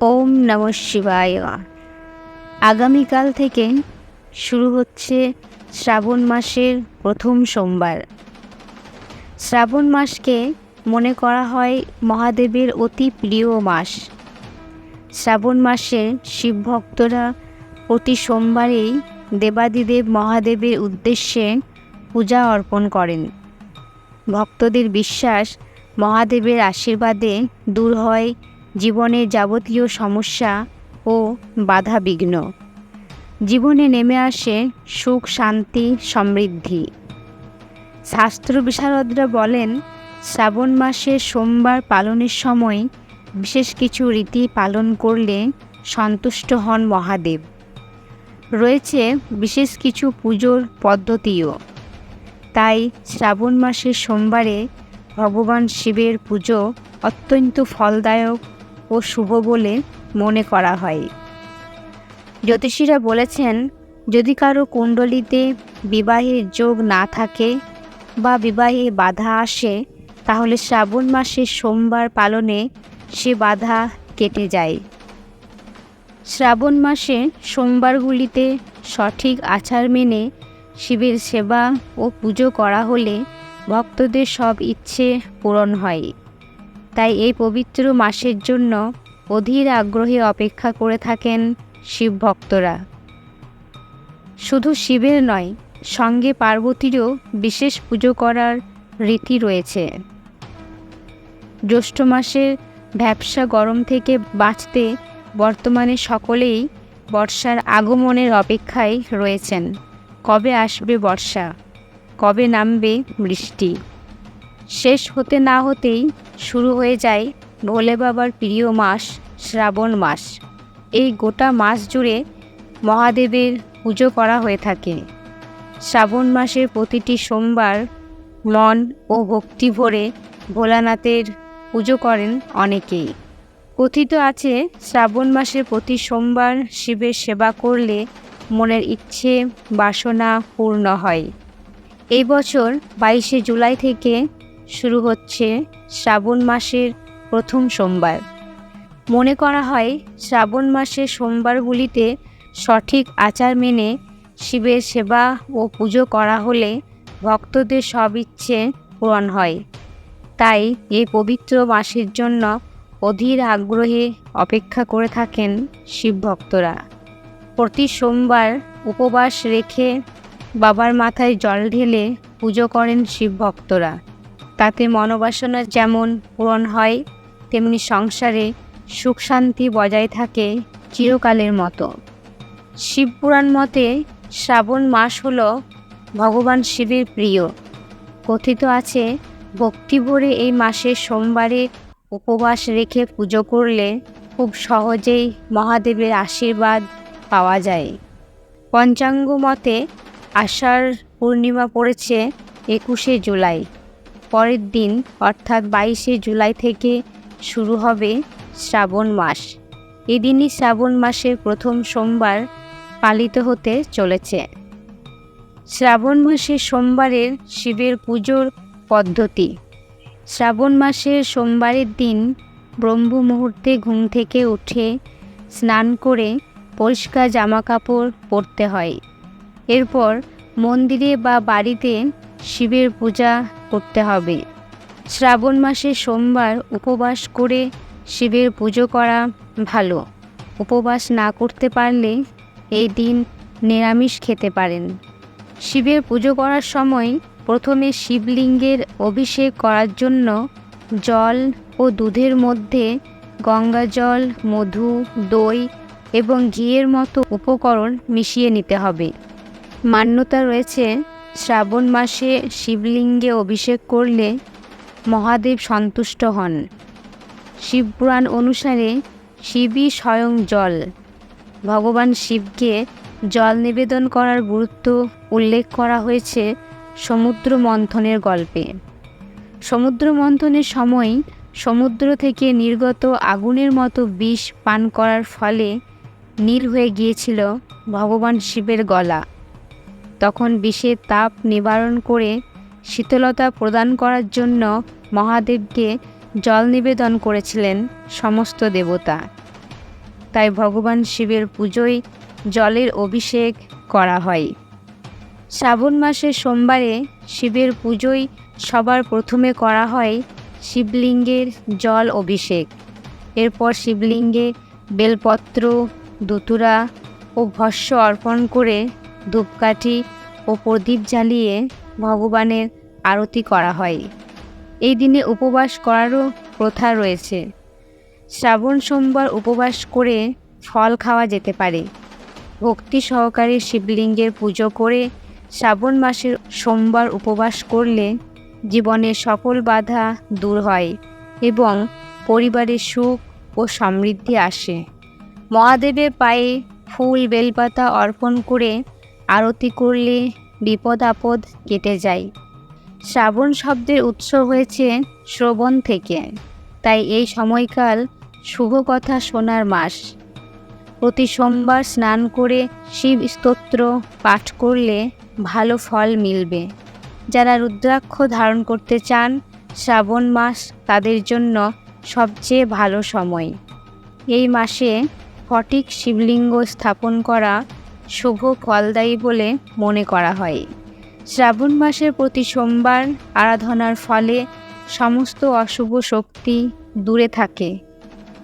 ওম নম শিবায়। আগামীকাল থেকে শুরু হচ্ছে শ্রাবণ মাসের প্রথম সোমবার। শ্রাবণ মাসকে মনে করা হয় মহাদেবের অতি প্রিয় মাস। শ্রাবণ মাসে শিব ভক্তরা প্রতি সোমবারেই দেবাদিদেব মহাদেবের উদ্দেশ্যে পূজা অর্পণ করেন। ভক্তদের বিশ্বাস মহাদেবের আশীর্বাদে দূর হয় জীবনের যাবতীয় সমস্যা ও বাধা বিঘ্ন জীবনে নেমে আসে সুখ, শান্তি, সমৃদ্ধি। শাস্ত্র বিশারদরা বলেন, শ্রাবণ মাসে সোমবার পালনের সময় বিশেষ কিছু রীতি পালন করলে সন্তুষ্ট হন মহাদেব। রয়েছে বিশেষ কিছু পুজোর পদ্ধতিও। তাই শ্রাবণ মাসের সোমবারে ভগবান শিবের পুজো অত্যন্ত ফলদায়ক ও শুভ বলে মনে করা হয়। জ্যোতিষীরা বলেছেন, যদি কারও কুণ্ডলিতে বিবাহের যোগ না থাকে বা বিবাহে বাধা আসে, তাহলে শ্রাবণ মাসের সোমবার পালনে সে বাধা কেটে যায়। শ্রাবণ মাসে সোমবারগুলিতে সঠিক আচার মেনে শিবের সেবা ও পুজো করা হলে ভক্তদের সব ইচ্ছে পূরণ হয়। তাই এই পবিত্র মাসের জন্য অধীর আগ্রহে অপেক্ষা করে থাকেন শিব ভক্তরা শুধু শিবের নয়, সঙ্গে পার্বতীরও বিশেষ পুজো করার রীতি রয়েছে। জ্যৈষ্ঠ মাসের ব্যবসা গরম থেকে বাঁচতে বর্তমানে সকলেই বর্ষার আগমনের অপেক্ষায় রয়েছেন। কবে আসবে বর্ষা? কবে নামবে বৃষ্টি? শেষ হতে না হতেই শুরু হয়ে যায় ভোলে বাবার প্রিয় মাস, শ্রাবণ মাস। এই গোটা মাস জুড়ে মহাদেবের পুজো করা হয়ে থাকে। শ্রাবণ মাসের প্রতিটি সোমবার মন ও ভক্তি ভরে ভোলানাথের পুজো করেন অনেকেই। কথিত আছে, শ্রাবণ মাসের প্রতি সোমবার শিবের সেবা করলে মনের ইচ্ছে, বাসনা পূর্ণ হয়। এই বছর বাইশে জুলাই থেকে শুরু হচ্ছে শ্রাবণ মাসের প্রথম সোমবার। মনে করা হয় শ্রাবণ মাসের সোমবারগুলিতে সঠিক আচার মেনে শিবের সেবা ও পুজো করা হলে ভক্তদের সব ইচ্ছে পূরণ হয়। তাই এই পবিত্র মাসের জন্য অধীর আগ্রহে অপেক্ষা করে থাকেন শিব ভক্তরা। প্রতি সোমবার উপবাস রেখে বাবার মাথায় জল ঢেলে পুজো করেন শিব ভক্তরা। তাতে মনোবাসনা যেমন পূরণ হয়, তেমনি সংসারে সুখ শান্তি বজায় থাকে চিরকালের মতো। শিবপুরাণ মতে শ্রাবণ মাস হল ভগবান শিবের প্রিয়। কথিত আছে, ভক্তি ভরে এই মাসে সোমবারে উপবাস রেখে পুজো করলে খুব সহজেই মহাদেবের আশীর্বাদ পাওয়া যায়। পঞ্চাঙ্গ মতে আষাঢ় পূর্ণিমা পড়েছে একুশে জুলাই। পরের দিন, অর্থাৎ বাইশে জুলাই থেকে শুরু হবে শ্রাবণ মাস। এদিনই শ্রাবণ মাসের প্রথম সোমবার পালিত হতে চলেছে। শ্রাবণ মাসের সোমবারের শিবের পুজোর পদ্ধতি। শ্রাবণ মাসের সোমবারের দিন ব্রহ্ম মুহূর্তে ঘুম থেকে উঠে স্নান করে পরিষ্কার জামাকাপড় পরতে হয়। এরপর মন্দিরে বা বাড়িতে শিবের পূজা করতে হবে। শ্রাবণ মাসে সোমবার উপবাস করে শিবের পুজো করা ভালো। উপবাস না করতে পারলে এই দিন নিরামিষ খেতে পারেন। শিবের পুজো করার সময় প্রথমে শিবলিঙ্গের অভিষেক করার জন্য জল ও দুধের মধ্যে গঙ্গা জল, মধু, দই এবং ঘিয়ের মতো উপকরণ মিশিয়ে নিতে হবে। মান্যতা রয়েছে শ্রাবণ মাসে শিবলিঙ্গে অভিষেক করলে মহাদেব সন্তুষ্ট হন। শিবপুরাণ অনুসারে শিবই স্বয়ং জল। ভগবান শিবকে জল নিবেদন করার গুরুত্ব উল্লেখ করা হয়েছে সমুদ্র মন্থনের গল্পে। সমুদ্র মন্থনের সময় সমুদ্র থেকে নির্গত আগুনের মতো বিষ পান করার ফলে নীল হয়ে গিয়েছিল ভগবান শিবের গলা। তখন বিষের তাপ নিবারণ করে শীতলতা প্রদান করার জন্য মহাদেবকে জল নিবেদন করেছিলেন সমস্ত দেবতা। তাই ভগবান শিবের পুজোয় জলের অভিষেক করা হয়। শ্রাবণ মাসের সোমবারে শিবের পুজোয় সবার প্রথমে করা হয় শিবলিঙ্গের জল অভিষেক। এরপর শিবলিঙ্গে বেলপত্র, দুতুরা ও ভস্য অর্পণ করে ধূপকাঠি ও প্রদীপ জ্বালিয়ে ভগবানের আরতি করা হয়। এই দিনে উপবাস করারও প্রথা রয়েছে। শ্রাবণ সোমবার উপবাস করে ফল খাওয়া যেতে পারে। ভক্তি সহকারে শিবলিঙ্গের পুজো করে শ্রাবণ মাসের সোমবার উপবাস করলে জীবনের সকল বাধা দূর হয় এবং পরিবারে সুখ ও সমৃদ্ধি আসে। মহাদেবের পায়ে ফুল, বেলপাতা অর্পণ করে আরতি করলে বিপদ আপদ কেটে যায়। শ্রাবণ শব্দের উৎস হয়েছে শ্রবণ থেকে, তাই এই সময়কাল শুভ কথা শোনার মাস। প্রতি সোমবার স্নান করে শিব স্তোত্র পাঠ করলে ভালো ফল মিলবে। যারা রুদ্রাক্ষ ধারণ করতে চান, শ্রাবণ মাস তাদের জন্য সবচেয়ে ভালো সময়। এই মাসে ফটিক শিবলিঙ্গ স্থাপন করা শুভ ফলদায়ী বলে মনে করা হয়। শ্রাবণ মাসের প্রতি সোমবার আরাধনার ফলে সমস্ত অশুভ শক্তি দূরে থাকে।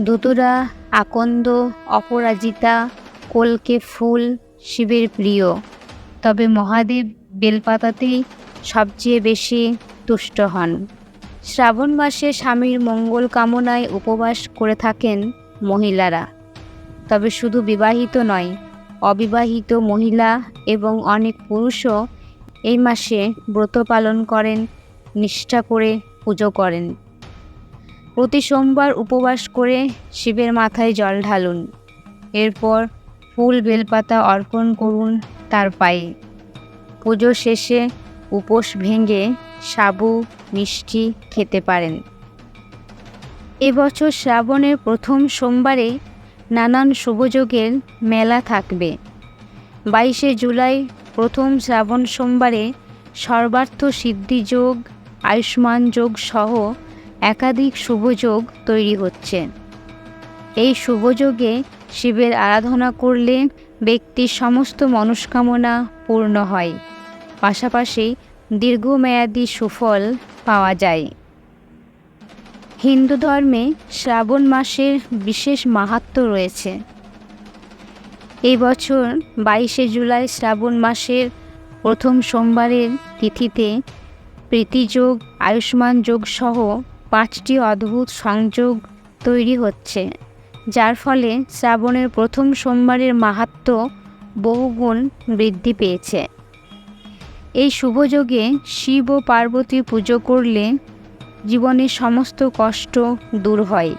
দুতুরা আকন্দ, অপরাজিতা, কলকে ফুল শিবের প্রিয়। তবে মহাদেব বেলপাতাতেই সবচেয়ে বেশি তুষ্ট হন। শ্রাবণ মাসে স্বামীর মঙ্গল কামনায় উপবাস করে থাকেন মহিলারা। তবে শুধু বিবাহিত নয় অবিবাহিত মহিলা এবং অনেক পুরুষও এই মাসে ব্রত পালন করেন, নিষ্ঠা করে পুজো করেন। প্রতি সোমবার উপবাস করে শিবের মাথায় জল ঢালুন। এরপর ফুল বেলপাতা অর্পণ করুন তার পায়ে। পুজো শেষে উপোস ভেঙে সাবু, মিষ্টি খেতে পারেন। এবছর শ্রাবণের প্রথম সোমবারে নানান শুভযোগের মেলা থাকবে। বাইশে জুলাই, প্রথম শ্রাবণ সোমবারে সর্বার্থ সিদ্ধি যোগ, আয়ুষ্মান যোগ সহ একাধিক শুভযোগ তৈরি হচ্ছে। এই শুভযোগে শিবের আরাধনা করলে ব্যক্তির সমস্ত মনস্কামনা পূর্ণ হয়। পাশাপাশি দীর্ঘমেয়াদী সুফল পাওয়া যায়। হিন্দু ধর্মে শ্রাবণ মাসের বিশেষ মাহাত্ম রয়েছে। এই বছর বাইশে জুলাই শ্রাবণ মাসের প্রথম সোমবারের তিথিতে প্রীতিযোগ, আয়ুষ্মান যোগ সহ পাঁচটি অদ্ভুত সংযোগ তৈরি হচ্ছে, যার ফলে শ্রাবণের প্রথম সোমবারের মাহাত্ম্য বহুগুণ বৃদ্ধি পেয়েছে। এই শুভযোগে শিব ও পার্বতী পুজো করলে জীবনের সমস্ত কষ্ট দূর হয়।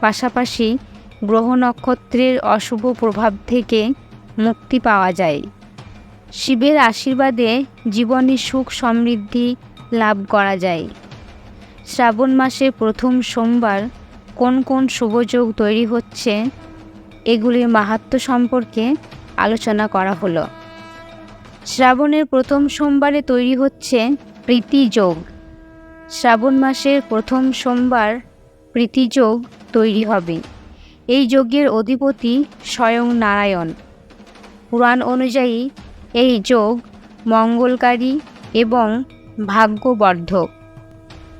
পাশাপাশি গ্রহ নক্ষত্রের অশুভ প্রভাব থেকে মুক্তি পাওয়া যায়। শিবের আশীর্বাদে জীবনে সুখ সমৃদ্ধি লাভ করা যায়। শ্রাবণ মাসের প্রথম সোমবার কোন কোন শুভযোগ তৈরি হচ্ছে, এগুলির মাহাত্ম সম্পর্কে আলোচনা করা হলো। শ্রাবণের প্রথম সোমবারে তৈরি হচ্ছে প্রীতি যোগ। শ্রাবণ মাসের প্রথম সোমবার প্রীতিযোগ তৈরি হবে। এই যজ্ঞের অধিপতি স্বয়ং নারায়ণ। পুরাণ অনুযায়ী এই যোগ মঙ্গলকারী এবং ভাগ্যবর্ধক।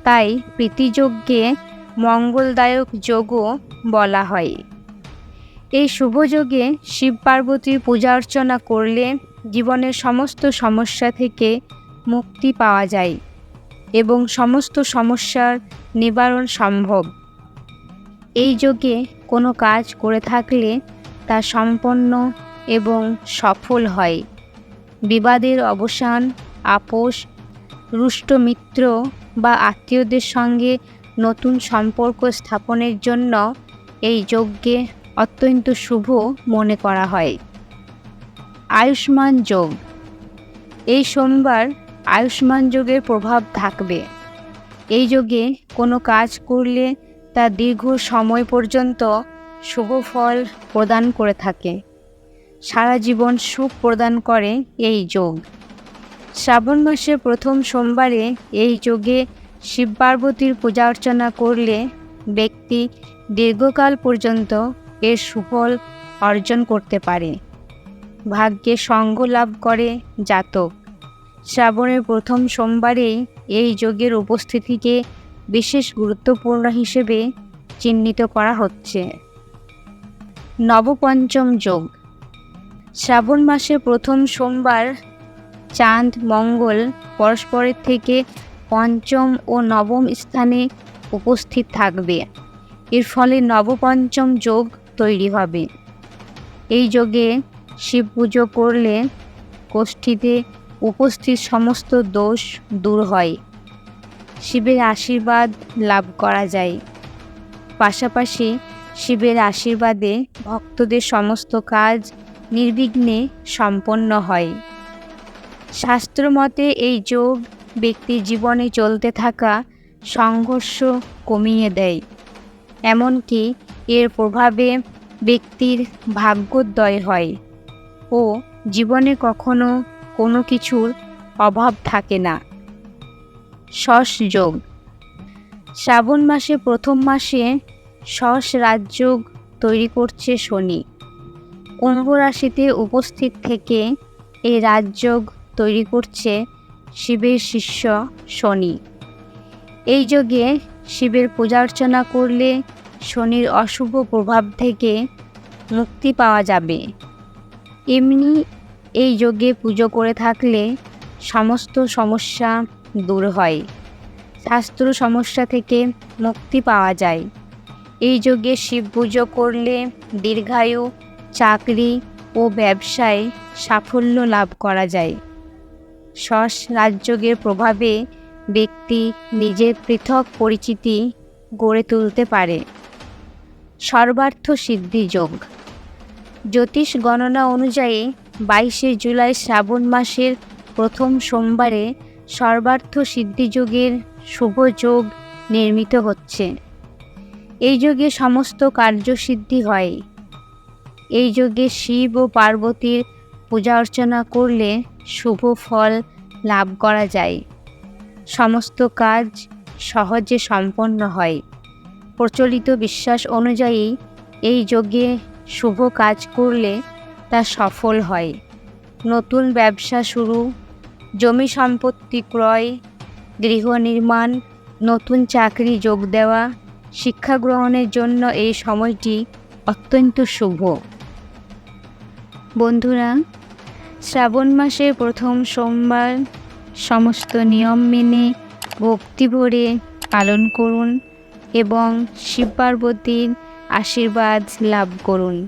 তাই প্রীতিযজ্ঞে মঙ্গলদায়ক যোগও বলা হয়। এই শুভযোগে শিব পার্বতীর পূজা অর্চনা করলে জীবনের সমস্ত সমস্যা থেকে মুক্তি পাওয়া যায়। এবং সমস্ত সমস্যার নিবারণ সম্ভব। এই যোগে কোনো কাজ করে থাকলে তা সম্পন্ন এবং সফল হয়। বিবাদের অবসান, আপোষ রুষ্ট মিত্র বা আত্মীয়দের সঙ্গে নতুন সম্পর্ক স্থাপনের জন্য এই যজ্ঞে অত্যন্ত শুভ মনে করা হয়। আয়ুষ্মান যোগ। এই সোমবার আয়ুষ্মান যোগের প্রভাব থাকবে। এই যোগে কোনো কাজ করলে তা দীর্ঘ সময় পর্যন্ত শুভ ফল প্রদান করে থাকে। সারা জীবন সুখ প্রদান করে এই যোগ। শ্রাবণ মাসের প্রথম সোমবারে এই যোগে শিব পার্বতীর পূজা অর্চনা করলে ব্যক্তি দীর্ঘকাল পর্যন্ত এর সুফল অর্জন করতে পারে। ভাগ্যে সঙ্গ লাভ করে জাতক। শ্রাবণের প্রথম সোমবারে এই যোগের উপস্থিতিকে বিশেষ গুরুত্বপূর্ণ হিসেবে চিহ্নিত করা হচ্ছে। নবপঞ্চম যোগ শ্রাবণ মাসে প্রথম সোমবার চাঁদ, মঙ্গল পরস্পরের থেকে পঞ্চম ও নবম স্থানে উপস্থিত থাকবে। এর ফলে নবপঞ্চম যোগ তৈরি হবে। এই যোগে শিব পুজো করলে গোষ্ঠীতে উপস্থিত সমস্ত দোষ দূর হয়। শিবের আশীর্বাদ লাভ করা যায়। পাশাপাশি শিবের আশীর্বাদে ভক্তদের সমস্ত কাজ নির্বিঘ্নে সম্পন্ন হয়। শাস্ত্রমতে এই যোগ ব্যক্তির জীবনে চলতে থাকা সংঘর্ষ কমিয়ে দেয়। এমনকি এর প্রভাবে ব্যক্তির ভাগ্যোদয় হয় ও জীবনে কখনো কোনো কিছুর অভাব থাকে না। শস যোগ। শ্রাবণ মাসে প্রথম মাসে শস রাজযোগ তৈরি করছে শনি। কুম্ভ রাশিতে উপস্থিত থেকে এই রাজযোগ তৈরি করছে শিবের শিষ্য শনি। এই যোগে শিবের পূজা অর্চনা করলে শনির অশুভ প্রভাব থেকে মুক্তি পাওয়া যাবে। এমনি এই যোগে পুজো করে থাকলে সমস্ত সমস্যা দূর হয়। স্বাস্থ্য সমস্যা থেকে মুক্তি পাওয়া যায়। এই যোগে শিব পুজো করলে দীর্ঘায়ু, চাকরি ও ব্যবসায় সাফল্য লাভ করা যায়। শস রাজযোগের প্রভাবে ব্যক্তি নিজের পৃথক পরিচিতি গড়ে তুলতে পারে। সর্বার্থ সিদ্ধি যোগ জ্যোতিষ গণনা অনুযায়ী বাইশে জুলাই শ্রাবণ মাসের প্রথম সোমবারে সর্বার্থ সিদ্ধিযোগের শুভ যোগ নির্মিত হচ্ছে। এই যোগে সমস্ত কার্যসিদ্ধি হয়। এই যোগে শিব ও পার্বতীর পূজা অর্চনা করলে শুভ ফল লাভ করা যায়। সমস্ত কাজ সহজে সম্পন্ন হয়। প্রচলিত বিশ্বাস অনুযায়ী এই যোগে শুভ কাজ করলে তা সফল হয়। নতুন ব্যবসা শুরু, জমি সম্পত্তি ক্রয়, গৃহ নির্মাণ, নতুন চাকরি যোগ দেওয়া, শিক্ষা গ্রহণের জন্য এই সময়টি অত্যন্ত শুভ। বন্ধুরা, শ্রাবণ মাসের প্রথম সোমবার সমস্ত নিয়ম মেনে ভক্তি ভরে পালন করুন এবং শিব পার্বতীর আশীর্বাদ লাভ করুন।